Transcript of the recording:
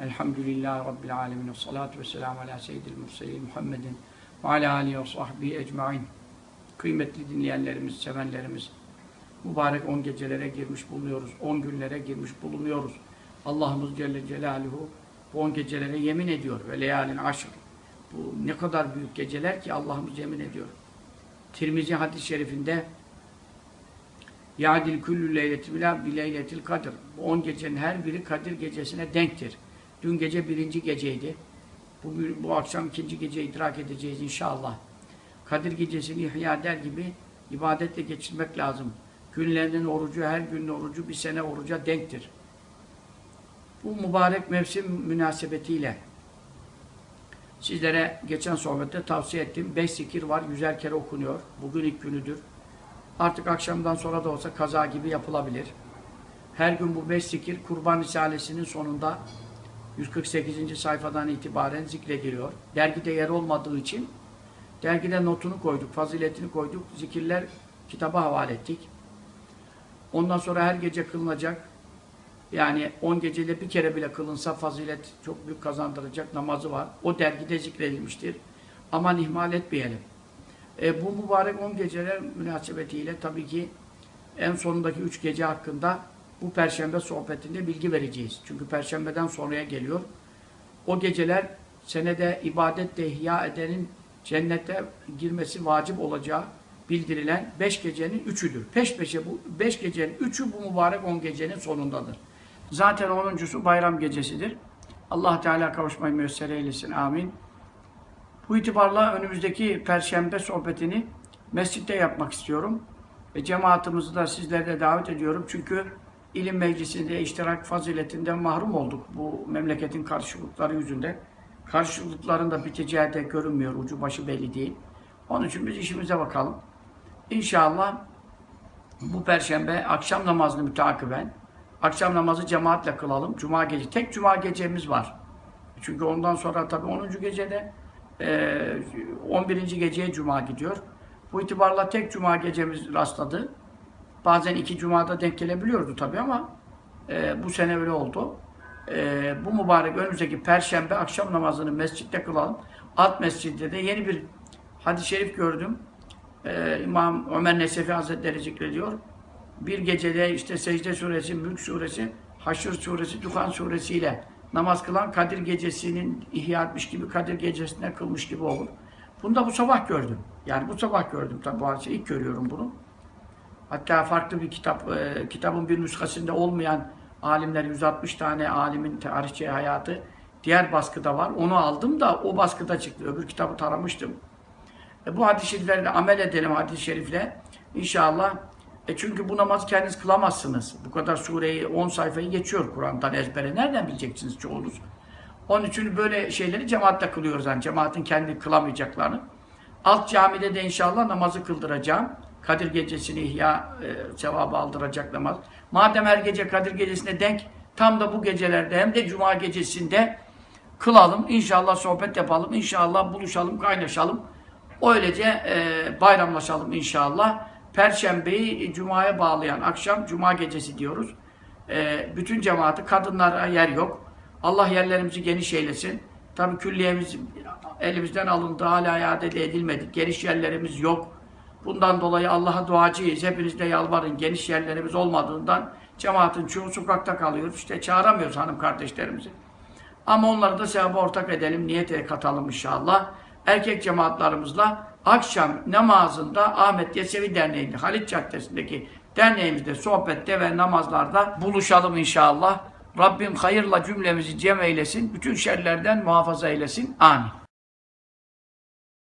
Elhamdülillahi Rabbil alemin. Salatu ve selamu ala seyyidil murselin Muhammedin ve ala alihi ve sahbihi ecmain. Kıymetli dinleyenlerimiz, sevenlerimiz, mübarek 10 gecelere girmiş bulunuyoruz. 10 günlere girmiş bulunuyoruz. Allah'ımız Celle Celaluhu bu 10 gecelere yemin ediyor. Ve leyalin aşr. Bu ne kadar büyük geceler ki Allah'ımız yemin ediyor. Tirmizi hadis-i şerifinde Yadil küllü leyleti bila bi leyletil kadir. Bu 10 gecenin her biri Kadir gecesine denktir. Dün gece birinci geceydi. Bugün, bu akşam ikinci gece idrak edeceğiz inşallah. Kadir gecesini ihya eder gibi ibadetle geçirmek lazım. Günlerinin orucu, her günün orucu bir sene oruca denktir. Bu mübarek mevsim münasebetiyle sizlere geçen sohbette tavsiye ettiğim 5 zikir var. Yüzer kere okunuyor. Bugün ilk günüdür. Artık akşamdan sonra da olsa kaza gibi yapılabilir. Her gün bu 5 zikir Kurban Risalesi'nin sonunda 148. sayfadan itibaren zikrediliyor. Dergide yer olmadığı için dergide notunu koyduk, faziletini koyduk. Zikirler kitaba havale ettik. Ondan sonra her gece kılınacak. Yani 10 gecede bir kere bile kılınsa fazilet çok büyük kazandıracak namazı var. O dergide zikredilmiştir. Aman ihmal etmeyelim. E, bu mübarek 10 geceler münasebetiyle tabii ki en sonundaki 3 gece hakkında bu perşembe sohbetinde bilgi vereceğiz. Çünkü perşembeden sonraya geliyor. O geceler senede ibadetle ihya edenin cennete girmesi vacip olacağı bildirilen 5 gecenin 3'üdür. Peş peşe bu 5 gecenin 3'ü bu mübarek 10 gecenin sonundadır. Zaten 10.sü bayram gecesidir. Allah Teala kavuşmayı müyesser eylesin. Amin. Bu itibarla önümüzdeki perşembe sohbetini mescitte yapmak istiyorum. Ve cemaatimizi de sizlere de davet ediyorum. Çünkü ilim meclisinde iştirak faziletinden mahrum olduk bu memleketin karşılıkları yüzünden. Karşılıkların da biteceği de görünmüyor. Ucu başı belli değil. Onun için biz işimize bakalım. İnşallah bu perşembe akşam namazını mütakiben akşam namazı cemaatle kılalım. Cuma gece. Tek cuma gecemiz var. Çünkü ondan sonra tabii 10. gecede e, 11. geceye cuma gidiyor. Bu itibarla tek cuma gecemiz rastladı. Bazen iki cumada denk gelebiliyordu tabii ama e, bu sene öyle oldu. E, bu mübarek önümüzdeki perşembe akşam namazını mescitte kılalım. Alt mescidde de yeni bir hadis-i şerif gördüm. E, İmam Ömer Nesefi Hazretleri zikrediyor. Bir gecede işte Secde Suresi, Mülk Suresi, Haşr Suresi, Duhan Suresi ile namaz kılan Kadir Gecesi'nin ihya etmiş gibi Kadir Gecesi'ne kılmış gibi olur. Bunu da bu sabah gördüm. Yani bu sabah gördüm tabi bu hadise. ilk görüyorum bunu. Hatta farklı bir kitap, e, kitabın bir nüshasında olmayan alimler, 160 tane alimin tarihçi hayatı diğer baskıda var. Onu aldım da o baskıda çıktı. Öbür kitabı taramıştım. E, bu hadis-i şeriflerle amel edelim hadis-i şerifle. İnşallah. E çünkü bu namazı kendiniz kılamazsınız. Bu kadar sureyi, 10 sayfayı geçiyor Kur'an'dan ezbere. Nereden bileceksiniz çoğunuz? Onun için böyle şeyleri cemaatle kılıyoruz. Yani cemaatin kendi kılamayacaklarını. Alt camide de inşallah namazı kıldıracağım. Kadir gecesini ihya e, sevabı aldıracak namaz. Madem her gece Kadir gecesine denk, tam da bu gecelerde hem de Cuma gecesinde kılalım. İnşallah sohbet yapalım. İnşallah buluşalım, kaynaşalım. Öylece e, bayramlaşalım inşallah. Perşembeyi Cuma'ya bağlayan akşam Cuma gecesi diyoruz. E, bütün cemaati, kadınlara yer yok. Allah yerlerimizi geniş eylesin. Tabi külliyemiz elimizden alındı, hala iade de edilmedik. Geniş yerlerimiz yok. Bundan dolayı Allah'a duacıyız. Hepiniz de yalvarın. Geniş yerlerimiz olmadığından cemaatin çoğu sokakta kalıyoruz. İşte çağıramıyoruz hanım kardeşlerimizi. Ama onları da sevaba ortak edelim, niyete katalım inşallah. Erkek cemaatlarımızla akşam namazında Ahmet Yesevi Derneği'nde, Halit Caddesi'ndeki derneğimizde, sohbette ve namazlarda buluşalım inşallah. Rabbim hayırla cümlemizi cem eylesin, bütün şerlerden muhafaza eylesin. Amin.